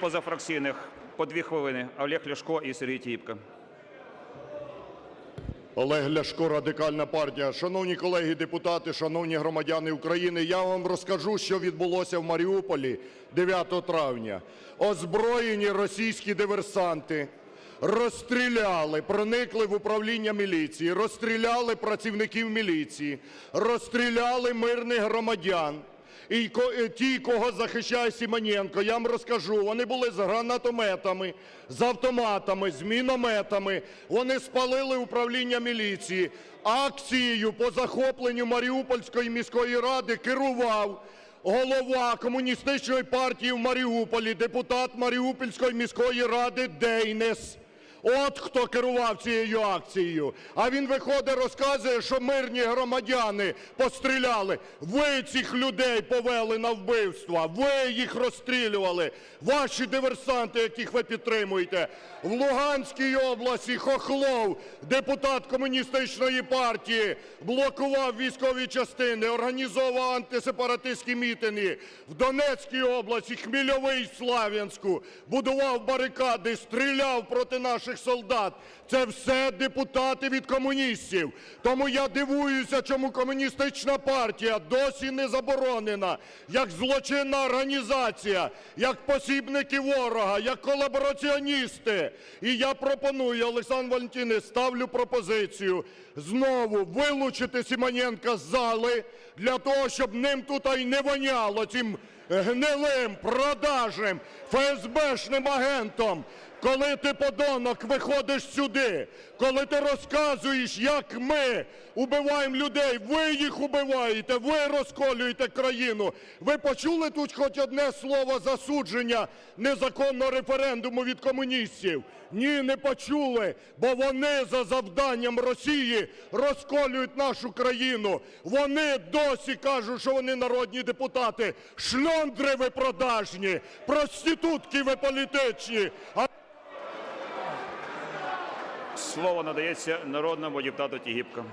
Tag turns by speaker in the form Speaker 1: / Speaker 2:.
Speaker 1: Позафракційних по дві хвилини. Олег Ляшко і Сергій Тігіпко.
Speaker 2: Олег Ляшко, Радикальна партія. Шановні колеги депутати, шановні громадяни України, я вам розкажу, що відбулося в Маріуполі 9 травня. Озброєні російські диверсанти розстріляли, проникли в управління міліції, розстріляли працівників міліції, розстріляли мирних громадян. І ті, кого захищає Сімоненко, я вам розкажу, вони були з гранатометами, з автоматами, з мінометами. Вони спалили управління міліції. Акцією по захопленню Маріупольської міської ради керував голова комуністичної партії в Маріуполі, депутат Маріупольської міської ради Дейнес. От хто керував цією акцією. А він виходить, розказує, що мирні громадяни постріляли. Ви цих людей повели на вбивства, ви їх розстрілювали. Ваші диверсанти, яких ви підтримуєте. В Луганській області Хохлов, депутат комуністичної партії, блокував військові частини, організовував антисепаратистські мітинги. В Донецькій області Хмільовий Слав'янську будував барикади, стріляв проти наших солдат. Це все депутати від комуністів. Тому я дивуюся, чому комуністична партія досі не заборонена як злочинна організація, як посібники ворога, як колабораціоністи. І я пропоную, Олександр Валентинович, ставлю пропозицію знову вилучити Симоненка з зали для того, щоб ним тут і не воняло цим гнилим, продажним, ФСБшним агентом. Коли ти, подонок, виходиш сюди, коли ти розказуєш, як ми убиваємо людей, ви їх убиваєте, ви розколюєте країну. Ви почули тут хоч одне слово засудження незаконного референдуму від комуністів? Ні, не почули, бо вони за завданням Росії розколюють нашу країну. Вони досі кажуть, що вони народні депутати. Шльондри ви продажні, проститутки ви політичні. А
Speaker 1: Слово надається народному депутату Тігіпко.